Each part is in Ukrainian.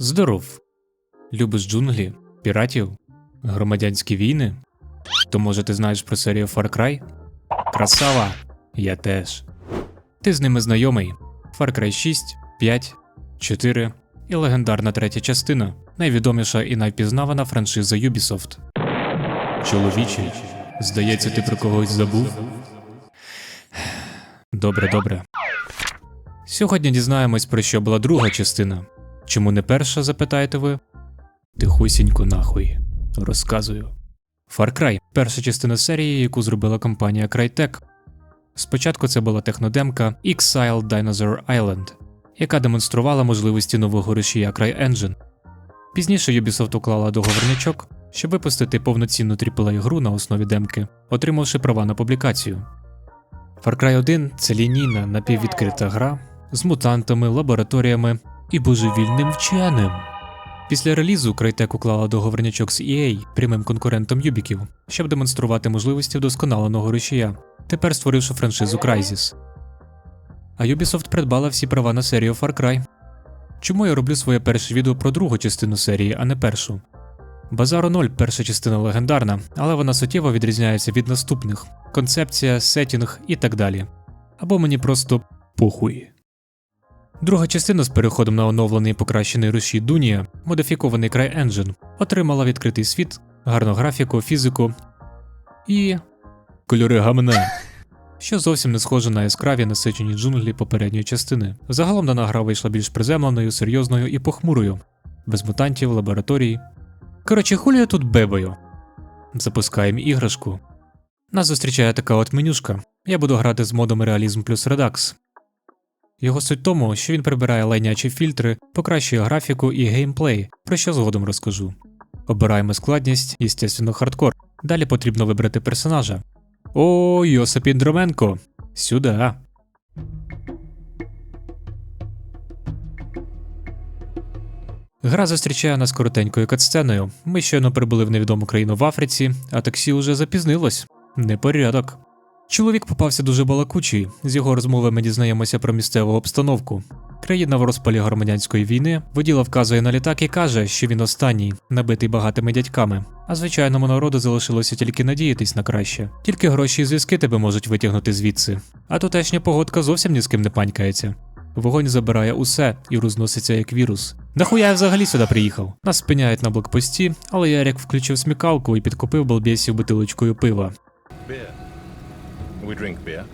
Здоров. Любиш джунглі, піратів, громадянські війни? То може ти знаєш про серію Far Cry? Красава! Я теж. Ти з ними знайомий. Far Cry 6, 5, 4 і легендарна третя частина, найвідоміша і найпізнавана франшиза Ubisoft. Чоловічий, здається, ти про когось забув? Добре, добре. Сьогодні дізнаємось, про що була друга частина. Чому не перша, запитаєте ви? Тихусінько нахуй. Розказую. Far Cry перша частина серії, яку зробила компанія Crytek. Спочатку це була технодемка Exile Dinosaur Island, яка демонструвала можливості нового рушія CryEngine. Пізніше Ubisoft уклала договорнячок, щоб випустити повноцінну AAA гру на основі демки, отримавши права на публікацію. Far Cry 1 це лінійна напіввідкрита гра з мутантами, лабораторіями і божевільним вченим. Після релізу Crytek уклала договорнячок з EA, прямим конкурентом Юбіків, щоб демонструвати можливості вдосконаленого рушія, тепер створивши франшизу Crysis. А Ubisoft придбала всі права на серію Far Cry. Чому я роблю своє перше відео про другу частину серії, а не першу? Базару 0 перша частина легендарна, але вона суттєво відрізняється від наступних концепція, сетінг і так далі. Або мені просто похуй. Друга частина з переходом на оновлений і покращений рушій Дунія, модифікований CryEngine, отримала відкритий світ, гарну графіку, фізику і кольори гамна, що зовсім не схоже на яскраві насичені джунглі попередньої частини. Загалом дана гра вийшла більш приземленою, серйозною і похмурою, без мутантів, лабораторій. Коротше, хулі я тут бебою. Запускаємо іграшку. Нас зустрічає така от менюшка. Я буду грати з модом реалізм плюс Redux. Його суть тому, що він прибирає лайнячі фільтри, покращує графіку і геймплей, про що згодом розкажу. Обираємо складність, естественно, хардкор. Далі потрібно вибрати персонажа. О, Йосип Індроменко! Сюди. Гра зустрічає нас коротенькою катсценою. Ми щойно прибули в невідому країну в Африці, а таксі уже запізнилось. Непорядок. Чоловік попався дуже балакучий. З його розмови ми дізнаємося про місцеву обстановку. Країна в розпалі громадянської війни, воділа вказує на літак і каже, що він останній, набитий багатими дядьками. А звичайному народу залишилося тільки надіятись на краще. Тільки гроші і зв'язки тебе можуть витягнути звідси. А тутешня погодка зовсім ні з ким не панькається. Вогонь забирає усе і розноситься як вірус. Нахуя я взагалі сюди приїхав? Нас спиняють на блокпості, але Ярик включив смікалку і підкупив балбєсів бутилочкою пива. We drink beer.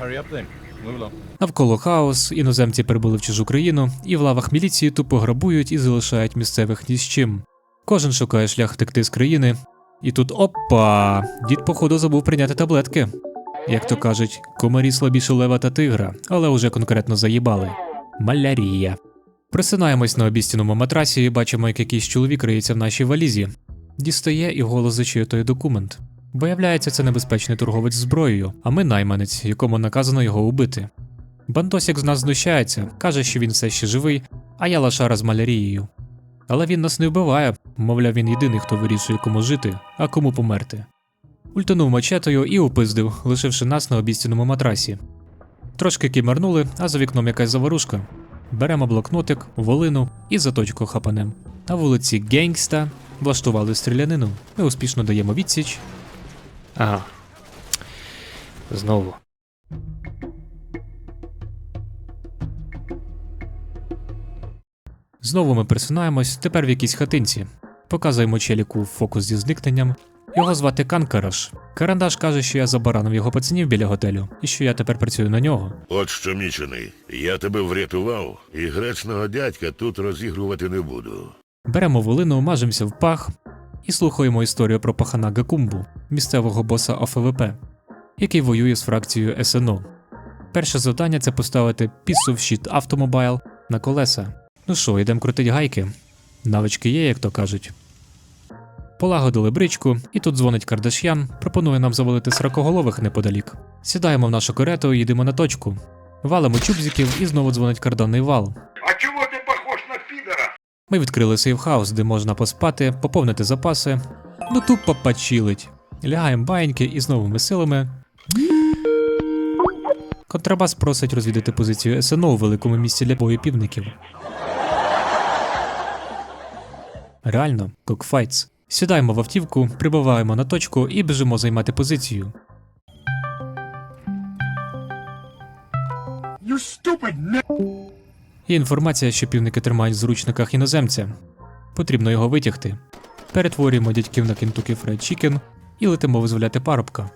Hurry up then. Move along. Навколо хаос, іноземці прибули в чужу країну, і в лавах міліції тупо грабують і залишають місцевих ні з чим. Кожен шукає шлях втекти з країни. І тут опа! Дід, походу, забув прийняти таблетки. Як то кажуть, комарі слабіше лева та тигра, але уже конкретно заїбали. Малярія. Присинаємось на обістяному матрасі і бачимо, як якийсь чоловік риється в нашій валізі. Дістає і голос зачитує документ. Виявляється, це небезпечний торговець зброєю, а ми найманець, якому наказано його убити. Бандосік з нас знущається, каже, що він все ще живий, а я лошара з малярією. Але він нас не вбиває, мовляв, він єдиний, хто вирішує, кому жити, а кому померти. Ультанув мачетою і упиздив, лишивши нас на обістяному матрасі. Трошки кімернули, а за вікном якась заворушка. Беремо блокнотик, волину і заточку хапанем. На вулиці Генгста влаштували стрілянину. Ми успішно даємо відсіч. Ага. Знову. Знову ми присунаємось, тепер в якійсь хатинці. Показуємо челіку фокус зі зникненням. Його звати Канкараш. Карандаш каже, що я забаранив його пацанів біля готелю, і що я тепер працюю на нього. От що, мічений, я тебе врятував, і гречного дядька тут розігрувати не буду. Беремо волину, мажемося в пах і слухаємо історію про пахана Гакумбу, місцевого боса ОФВП, який воює з фракцією СНО. Перше завдання це поставити piece of автомобайл на колеса. Ну що, йдемо крутить гайки. Навички є, як то кажуть. Полагодили бричку, і тут дзвонить Кардаш'ян, пропонує нам завалити сракоголових неподалік. Сідаємо в нашу карету і їдемо на точку. Валимо чубзиків і знову дзвонить карданний вал. Ми відкрили сейфхаус, де можна поспати, поповнити запаси, ну тупо почилить. Лягаємо баньки і з новими силами. Контрабас просить розвідати позицію СНО у великому місці для бою півників. Реально, кокфайтс. Сідаємо в автівку, прибуваємо на точку і біжимо займати позицію. You stupid. Є інформація, що півники тримають в зручниках іноземця. Потрібно його витягти. Перетворюємо дядьків на Kentucky Fried Chicken і летимо визволяти парубка.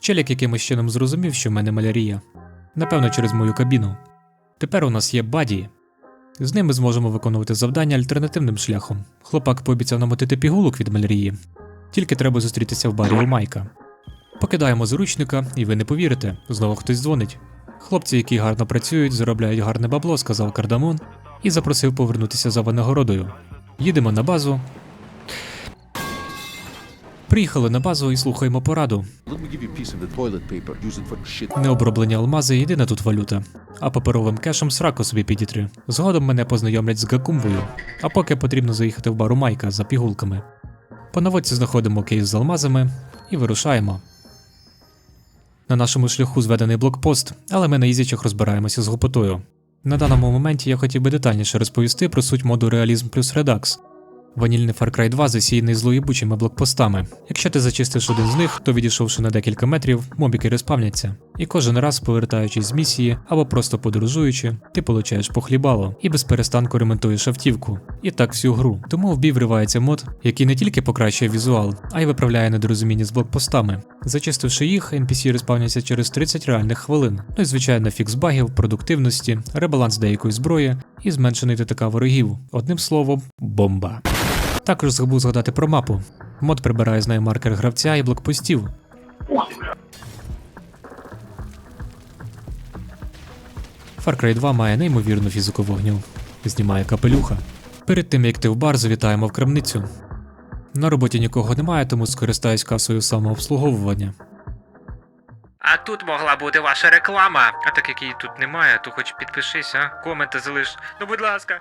Челік якимось чином зрозумів, що в мене малярія. Напевно, через мою кабіну. Тепер у нас є баді. З ними зможемо виконувати завдання альтернативним шляхом. Хлопак пообіцяв намотити пігулок від малярії. Тільки треба зустрітися в барі у Майка. Покидаємо заручника, і ви не повірите, знову хтось дзвонить. Хлопці, які гарно працюють, заробляють гарне бабло, сказав Кардамон і запросив повернутися за винагородою. Їдемо на базу. Приїхали на базу і слухаємо пораду. Необроблені алмази єдина тут валюта, а паперовим кешем сраку собі підітри. Згодом мене познайомлять з Гакумбою, а поки потрібно заїхати в бару Майка за пігулками. По наводці знаходимо кейс з алмазами і вирушаємо. На нашому шляху зведений блокпост, але ми на ізічах розбираємося з гопотою. На даному моменті я хотів би детальніше розповісти про суть моду Реалізм плюс Redux. Ванільний Far Cry 2 засіяний злоєбучими блокпостами. Якщо ти зачистиш один з них, то відійшовши на декілька метрів, мобіки респавняться. І кожен раз, повертаючись з місії або просто подорожуючи, ти получаєш похлібало і без перестанку ремонтуєш автівку. І так всю гру. Тому в бій вривається мод, який не тільки покращує візуал, а й виправляє недорозуміння з блокпостами. Зачистивши їх, NPC респавняться через 30 реальних хвилин. Ну і звичайно, фікс багів, продуктивності, ребаланс деякої зброї і зменшений ТТК ворогів. Одним словом, бомба. Також забув згадати про мапу. Мод прибирає з неї маркер гравця і блокпостів. Far Cry 2 має неймовірну фізику вогню. Знімає капелюха. Перед тим як ти в бар, завітаємо в крамницю. На роботі нікого немає, тому скористаюсь касою самообслуговування. А тут могла бути ваша реклама. А так як її тут немає, то хоч підпишись, а? Коменти залиш. Ну будь ласка.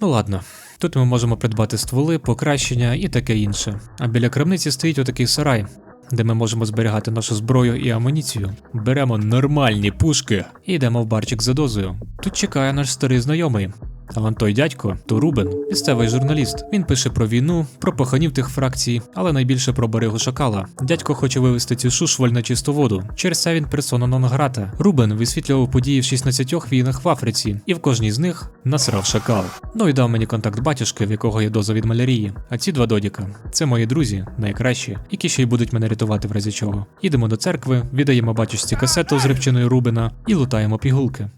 Ну ладно, тут ми можемо придбати стволи, покращення і таке інше. А біля крамниці стоїть отакий сарай, де ми можемо зберігати нашу зброю і амуніцію. Беремо нормальні пушки і йдемо в барчик за дозою. Тут чекає наш старий знайомий. А вон той дядько то Рубен, місцевий журналіст. Він пише про війну, про паханів тих фракцій, але найбільше про Баригу Шакала. Дядько хоче вивести цю шушваль на чисту воду. Через це він персона нон грата. Рубен висвітлював події в 16 війнах в Африці, і в кожній з них насрав шакал. Ну і дав мені контакт батюшки, в якого є доза від малярії. А ці два додіка це мої друзі, найкращі, які ще й будуть мене рятувати в разі чого. Їдемо до церкви, віддаємо батюшці касету з рибчиною Рубена і лутаємо пігулки.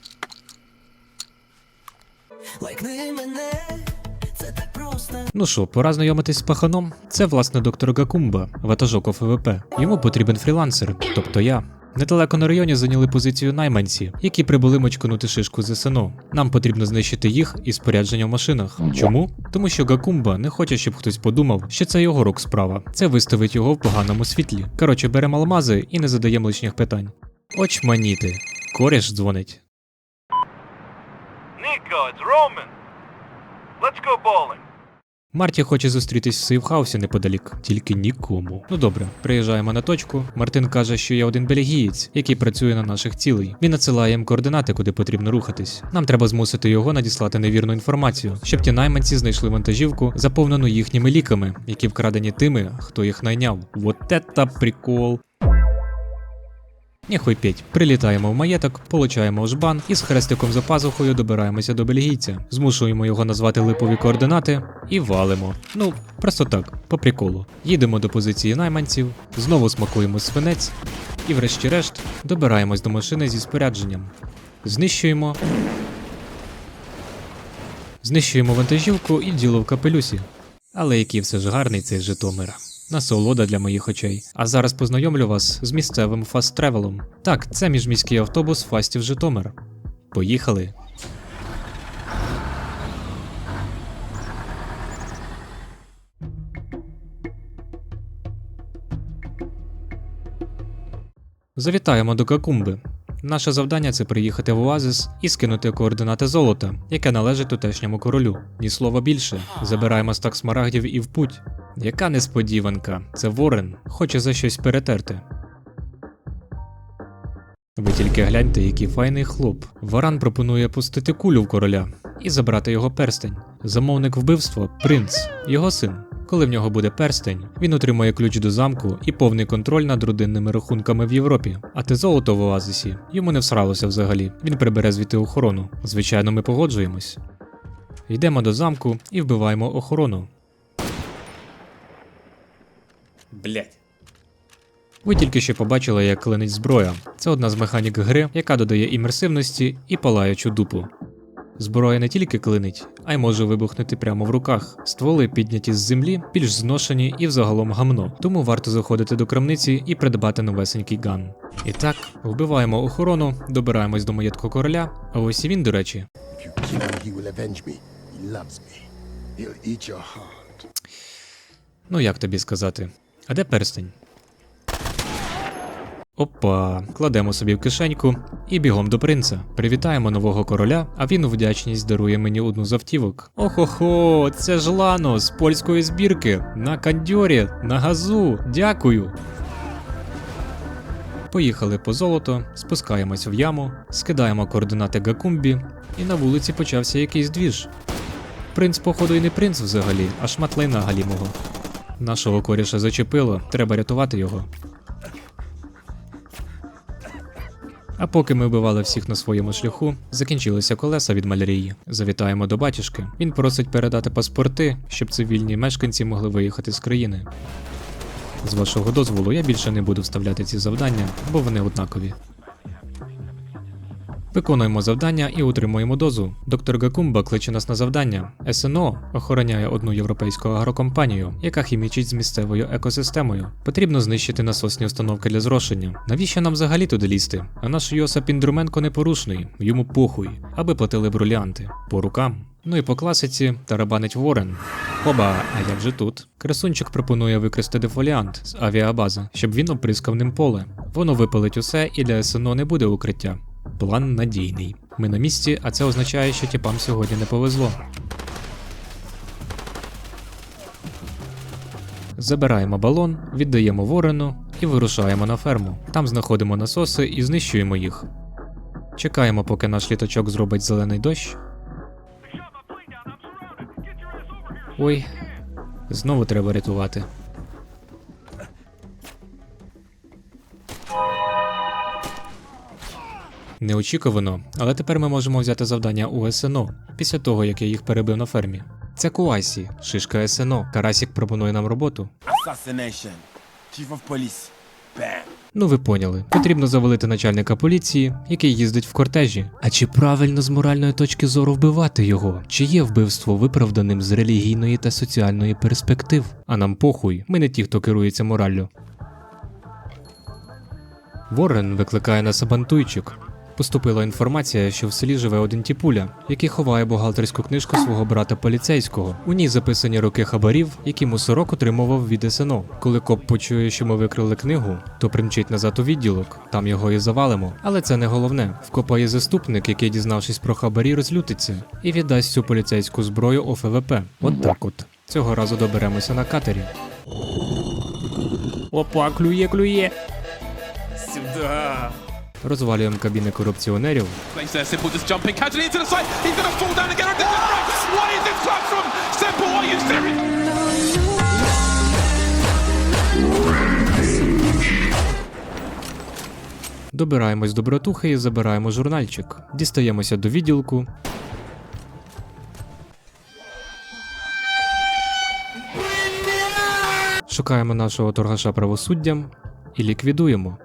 Лайкни мене, це так просто. Ну що, пора знайомитись з паханом. Це власне доктор Гакумба, ватажок ОФВП. Йому потрібен фрілансер, тобто я. Недалеко на районі зайняли позицію найманці, які прибули мочканути шишку з СНО. Нам потрібно знищити їх і спорядження в машинах. Чому? Тому що Гакумба не хоче, щоб хтось подумав, що це його рук справа. Це виставить його в поганому світлі. Коротше, беремо алмази і не задаємо лишніх питань. Очманіти. Кореш дзвонить. Nico, it's Roman. Let's go bowling. Марті хоче зустрітись в сейфхаусі неподалік, тільки нікому. Ну добре, приїжджаємо на точку. Мартин каже, що є один бельгієць, який працює на наших цілей. Він надсилає їм координати, куди потрібно рухатись. Нам треба змусити його надіслати невірну інформацію, щоб ті найманці знайшли вантажівку, заповнену їхніми ліками, які вкрадені тими, хто їх найняв. Вот это прикол. Ніхуй п'ять. Прилітаємо в маєток, получаємо жбан і з хрестиком за пазухою добираємося до бельгійця, змушуємо його назвати липові координати і валимо. Ну, просто так, по приколу. Їдемо до позиції найманців, знову смакуємо свинець і, врешті-решт, добираємось до машини зі спорядженням. Знищуємо. Знищуємо вантажівку і діло в капелюсі. Але який все ж гарний цей Житомир. Насолода для моїх очей. А зараз познайомлю вас з місцевим фаст-тревелом. Так, це міжміський автобус Фастів Житомир. Поїхали. Завітаємо до Какумби. Наше завдання це приїхати в Оазис і скинути координати золота, яке належить тутешньому королю. Ні слова більше. Забираємо стак смарагдів і в путь. Яка несподіванка, це Ворен хоче за щось перетерти. Ви тільки гляньте, який файний хлоп. Варан пропонує пустити кулю в короля. і забрати його перстень. Замовник вбивства принц, його син. Коли в нього буде перстень, він отримує ключ до замку і повний контроль над родинними рахунками в Європі. А те золото в оазисі йому не всралося взагалі. Він прибере звідти охорону. Звичайно, ми погоджуємось. Йдемо до замку і вбиваємо охорону. Блять. Ви тільки що побачили, як клинить зброя. Це одна з механік гри, яка додає імерсивності і палаючу дупу. Зброя не тільки клинить, а й може вибухнути прямо в руках. Стволи підняті з землі, більш зношені і взагалом гамно, тому варто заходити до крамниці і придбати новесенький ган. І так, вбиваємо охорону, добираємось до маєтку короля, а ось і він, до речі. Ну як тобі сказати? А де перстень? Опа, кладемо собі в кишеньку і бігом до принца. Привітаємо нового короля, а він у вдячність дарує мені одну з автівок. Охо-хо, це ж Лано з польської збірки. На кандьорі, на газу. Дякую. Поїхали по золото, спускаємось в яму, скидаємо координати Гакумбі, і на вулиці почався якийсь двіж. Принц, походу, і не принц взагалі, а шмат лайна галімого. Нашого коріша зачепило, треба рятувати його. А поки ми вбивали всіх на своєму шляху, закінчилися колеса від малярії. Завітаємо до батюшки. Він просить передати паспорти, щоб цивільні мешканці могли виїхати з країни. З вашого дозволу я більше не буду вставляти ці завдання, бо вони однакові. Виконуємо завдання і утримуємо дозу. Доктор Гакумба кличе нас на завдання. СНО охороняє одну європейську агрокомпанію, яка хімічить з місцевою екосистемою. Потрібно знищити насосні установки для зрошення. Навіщо нам взагалі туди лізти? А наш Йосип Індруменко непорушний, йому похуй, аби платили бруліанти. По рукам. Ну і по класиці тарабанить Ворен. Хоба, а як же тут? Красунчик пропонує використати дефоліант з авіабази, щоб він оприскав ним поле. Воно випалить усе і для СНО не буде укриття. План надійний. Ми на місці, а це означає, що тіпам сьогодні не повезло. Забираємо балон, віддаємо ворену і вирушаємо на ферму. Там знаходимо насоси і знищуємо їх. Чекаємо, поки наш літачок зробить зелений дощ. Ой, знову треба рятувати. Неочікувано, але тепер ми можемо взяти завдання у СНО після того, як я їх перебив на фермі. Це Куасі, шишка СНО. Карасік пропонує нам роботу. Chief of police. Bam. Ну ви поняли, потрібно завалити начальника поліції, який їздить в кортежі. А чи правильно з моральної точки зору вбивати його? Чи є вбивство виправданим з релігійної та соціальної перспектив? А нам похуй, ми не ті, хто керується мораллю. Ворен викликає на сабантуйчик. Поступила інформація, що в селі живе один тіпуля, який ховає бухгалтерську книжку свого брата поліцейського. У ній записані роки хабарів, які мусорок отримував від СНО. Коли коп почує, що ми викрили книгу, то примчить назад у відділок, там його і завалимо. Але це не головне. В копа є заступник, який, дізнавшись про хабарі, розлютиться і віддасть цю поліцейську зброю ОФВП. От так от. Цього разу доберемося на катері. Опа, клює, клює. Сюда. Розвалюємо кабіни корупціонерів. Добираємось до братухи і забираємо журнальчик. Дістаємося до відділку. Шукаємо нашого торгаша правосуддям і ліквідуємо.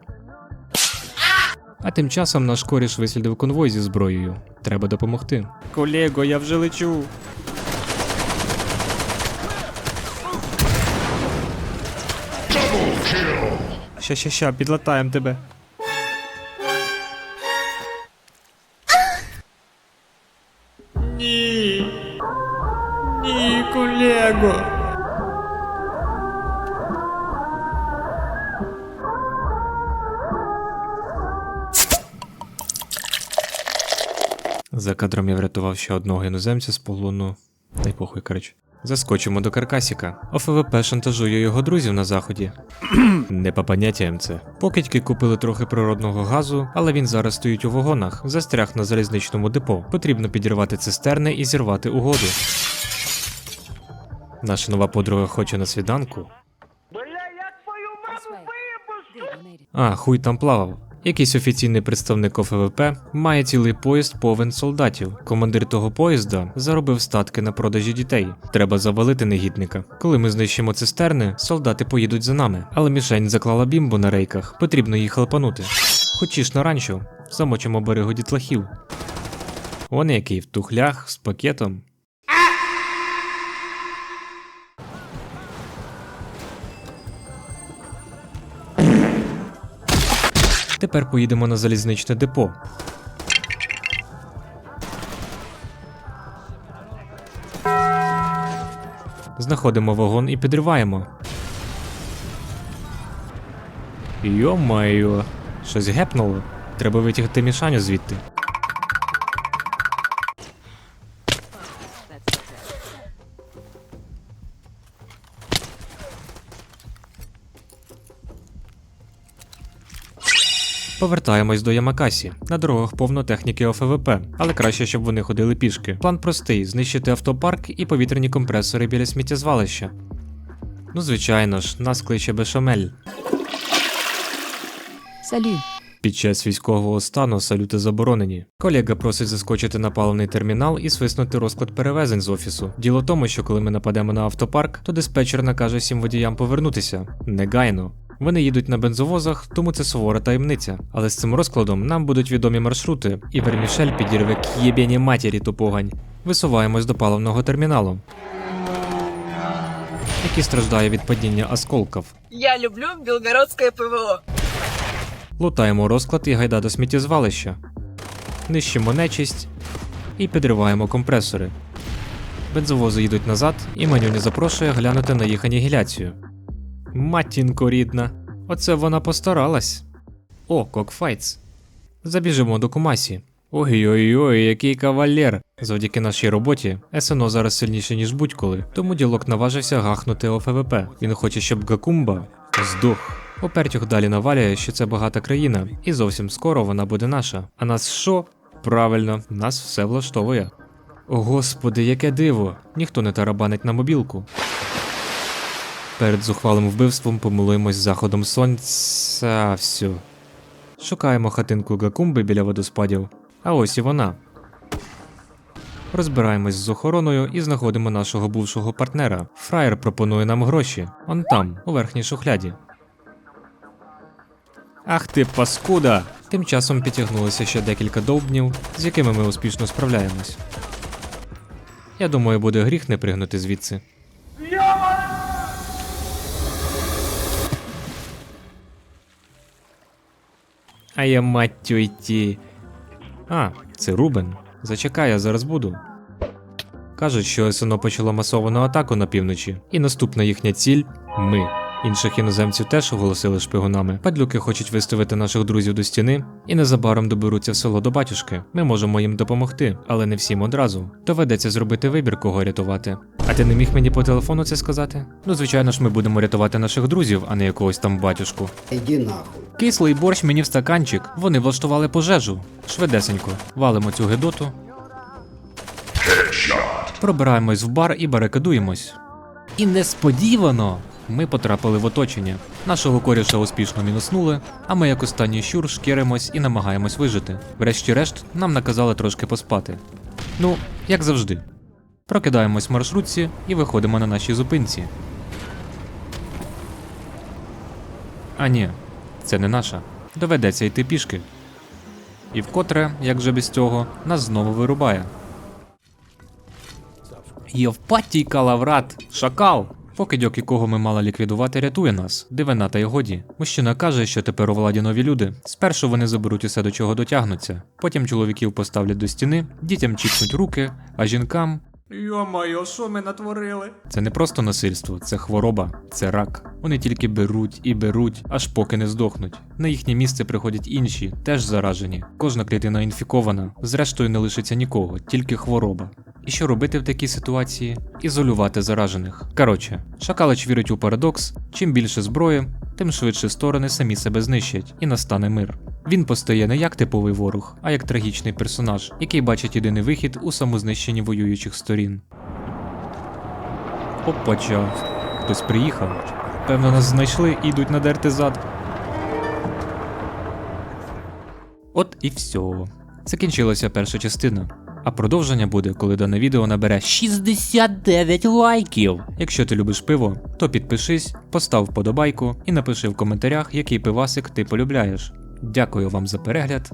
А тим часом наш коріш вислідив конвой зі зброєю. Треба допомогти. Колего, я вже лечу. Ща, ща, ща, підлатаємо тебе. Кадром я врятував ще одного іноземця з полону. Дай похуй, коротше. Заскочимо до Каркасіка. ОФВП шантажує його друзів на заході. Не по поняттям це. Покидьки купили трохи природного газу, але він зараз стоїть у вагонах, застряг на залізничному депо. Потрібно підірвати цистерни і зірвати угоду. Наша нова подруга хоче на свіданку. А, хуй там плавав. Якийсь офіційний представник ОФВП має цілий поїзд повен солдатів. Командир того поїзда заробив статки на продажі дітей. Треба завалити негідника. Коли ми знищимо цистерни, солдати поїдуть за нами. Але мішень заклала бімбу на рейках. Потрібно їх хлопанути. Хочеш на ранчо, замочимо берегу дітлахів. Вони який в тухлях з пакетом. Тепер поїдемо на залізничне депо. Знаходимо вагон і підриваємо. Йо-майо, щось гепнуло. Треба витягти мішаню звідти. Повертаємось до Ямакасі. На дорогах повно техніки ОФВП, але краще, щоб вони ходили пішки. План простий: знищити автопарк і повітряні компресори біля сміттєзвалища. Ну, звичайно ж, нас кличе Бешамель. Salut. Під час військового стану салюти заборонені. Колега просить заскочити на паливний термінал і свиснути розклад перевезень з офісу. Діло в тому, що коли ми нападемо на автопарк, то диспетчер накаже всім водіям повернутися. Негайно. Вони їдуть на бензовозах, тому це сувора таємниця. Але з цим розкладом нам будуть відомі маршрути, і Вермішель підірве к єбєні матері ту погань. Висуваємось до паливного терміналу, який страждає від падіння осколків. Я люблю белгородское ПВО. Лутаємо розклад і гайда до сміттєзвалища. Нищимо нечисть і підриваємо компресори. Бензовози їдуть назад, і меню не запрошує глянути на їх анігіляцію. Матінко рідна, оце вона постаралась. О, кокфайтс. Забіжимо до Кумасі. Ой-ой-ой, який кавалер! Завдяки нашій роботі СНО зараз сильніше, ніж будь-коли, тому ділок наважився гахнути ОФВП. Він хоче, щоб Гакумба здох. Опертюх далі навалює, що це багата країна, і зовсім скоро вона буде наша. А нас що? Правильно, нас все влаштовує. О господи, яке диво! Ніхто не тарабанить на мобілку. Перед зухвалим вбивством помилуємось заходом сонця. Все. Шукаємо хатинку Гакумби біля водоспадів. А ось і вона. Розбираємось з охороною і знаходимо нашого бувшого партнера. Фраєр пропонує нам гроші. Он там, у верхній шухляді. Ах ти паскуда! Тим часом підтягнулося ще декілька довбнів, з якими ми успішно справляємось. Я думаю, буде гріх не пригнути звідси. А я мать йти. А, це Рубен. Зачекай, я зараз буду. Кажуть, що СНО почало масовану атаку на півночі, і наступна їхня ціль ми. Інших іноземців теж оголосили шпигунами. Падлюки хочуть виставити наших друзів до стіни і незабаром доберуться в село до батюшки. Ми можемо їм допомогти, але не всім одразу. Доведеться зробити вибір, кого рятувати. А ти не міг мені по телефону це сказати? Ну, звичайно ж, ми будемо рятувати наших друзів, а не якогось там батюшку. Иди нахуй. Кислий борщ мені в стаканчик. Вони влаштували пожежу. Швидесенько. Валимо цю гидоту. Пробираємось в бар і барикадуємось. І несподівано ми потрапили в оточення. Нашого коріша успішно мінуснули, а ми як останній щур шкіримось і намагаємось вижити. Врешті-решт, нам наказали трошки поспати. Ну, як завжди. Прокидаємось в маршрутці і виходимо на нашій зупинці. А ні, це не наша. Доведеться йти пішки. І вкотре, як же без цього, нас знову вирубає. Євпатій Калаврат, шакал! Покидьок, якого ми мали ліквідувати, рятує нас. Дивина та й годі. Мужчина каже, що тепер у владі нові люди. Спершу вони заберуть усе, до чого дотягнуться. Потім чоловіків поставлять до стіни, дітям чіпнуть руки, а жінкам Йо-моє, що ми натворили? Це не просто насильство, це хвороба, це рак. Вони тільки беруть і беруть, аж поки не здохнуть. На їхнє місце приходять інші, теж заражені. Кожна клітина інфікована, зрештою не лишиться нікого, тільки хвороба. І що робити в такій ситуації? Ізолювати заражених. Коротше, Шакалич вірить у парадокс: чим більше зброї, тим швидше сторони самі себе знищать і настане мир. Він постає не як типовий ворог, а як трагічний персонаж, який бачить єдиний вихід у самознищенні воюючих сторін. Опача, хтось приїхав. Певно, нас знайшли і йдуть надерти зад. От і все. Закінчилася перша частина. А продовження буде, коли дане відео набере 69 лайків. Якщо ти любиш пиво, то підпишись, постав вподобайку і напиши в коментарях, який пивасик ти полюбляєш. Дякую вам за перегляд.